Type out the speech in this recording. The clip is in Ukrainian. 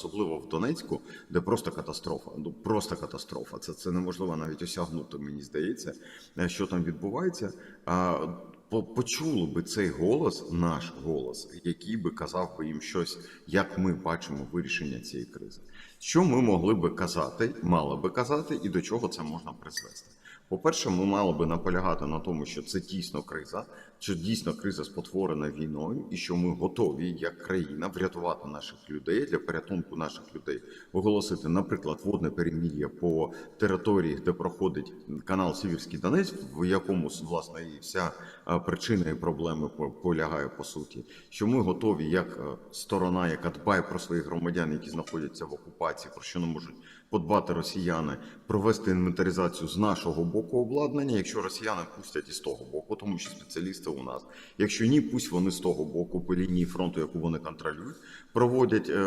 особливо в Донецьку, де просто катастрофа. Ну просто катастрофа. Це, це неможливо навіть осягнути, мені здається, е, що там відбувається. А почули би цей голос, наш голос, який би казав би їм щось, як ми бачимо вирішення цієї кризи. Що ми могли би казати, мали би казати, і до чого це можна призвести? По-перше, ми мали би наполягати на тому, що це дійсно криза, що дійсно криза спотворена війною, і що ми готові як країна врятувати наших людей для порятунку наших людей, оголосити, наприклад, водне перемір'я по території, де проходить канал Сіверський Донець, в якому власне і вся причина і проблеми полягає по суті. Що ми готові, як сторона, яка дбає про своїх громадян, які знаходяться в окупації, про що не можуть подбати росіяни, провести інвентаризацію з нашого боку обладнання, якщо росіяни пустять і з того боку, тому що спеціалісти у нас. Якщо ні, пусть вони з того боку по лінії фронту, яку вони контролюють, проводять е,